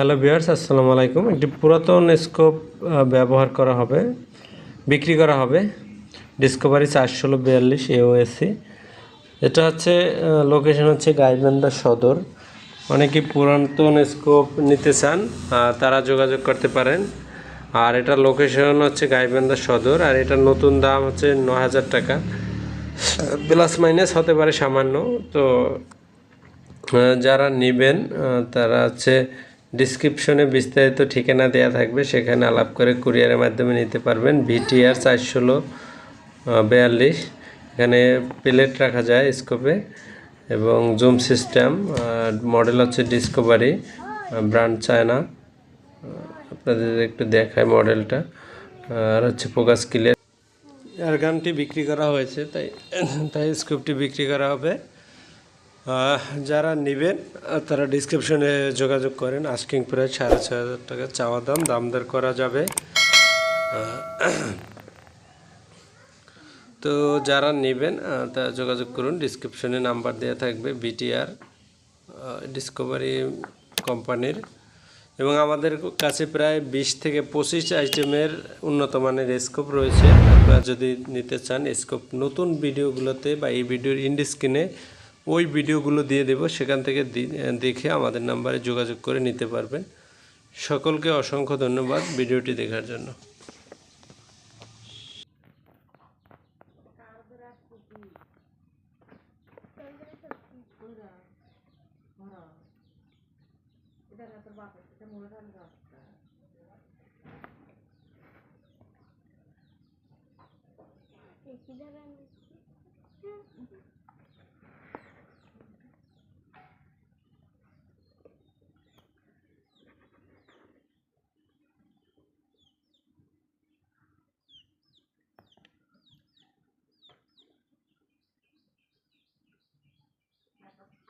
Hello বিয়ার্স আসসালামু আলাইকুম। একটি পুরাতন স্কোপ ব্যবহার করা হবে, বিক্রি করা হবে ডিসকভারি চারশো বিয়াল্লিশ এওএসি এটা হচ্ছে লোকেশন হচ্ছে গাইবান্ধা সদর। অনেকে পুরাতন স্কোপ নিতে চান তারা যোগাযোগ করতে পারেন। আর এটা লোকেশন হচ্ছে গাইবান্ধা সদর, আর এটার নতুন দাম হচ্ছে ন হাজার টাকা। প্লাস মাইনাস হতে পারে সামান্য। তো যারা নেবেন তারা হচ্ছে ডিসক্রিপশনে বিস্তারিত ঠিকানা দেওয়া থাকবে, সেখানে আলাপ করে কুরিয়ারের মাধ্যমে নিতে পারবেন। ভিটিআর চার ষোলো বিয়াল্লিশ। এখানে প্লেট রাখা যায় স্কোপে এবং জুম সিস্টেম মডেল হচ্ছে ডিসকভারি ব্র্যান্ড চায়না আপনাদের একটু দেখায় মডেলটা আর হচ্ছে ফোকাস ক্লিয়ার এয়ার গানটি বিক্রি করা হয়েছে, তাই তাই স্কোপটি বিক্রি করা হবে। যারা নেবেন তারা ডিসক্রিপশনে যোগাযোগ করেন আস্কিং প্রায় সাড়ে ছয় হাজার টাকা চাওয়া দাম দাম দর করা যাবে। তো যারা নেবেন তারা যোগাযোগ করুন ডিসক্রিপশনে নাম্বার দেওয়া থাকবে বিটিআর ডিসকভারি কোম্পানির। এবং আমাদের কাছে প্রায় বিশ থেকে পঁচিশ আইটেমের উন্নত মানের স্কোপ রয়েছে। আপনারা যদি নিতে চান স্কোপ নতুন ভিডিওগুলোতে বা এই ভিডিওর ইন্ড স্ক্রিনে ওই ভিডিওগুলো দিয়ে দেব, সেখান থেকে দেখে আমাদের নাম্বারে যোগাযোগ করে নিতে পারবেন সকলকে অসংখ্য ধন্যবাদ ভিডিওটি দেখার জন্য Thank.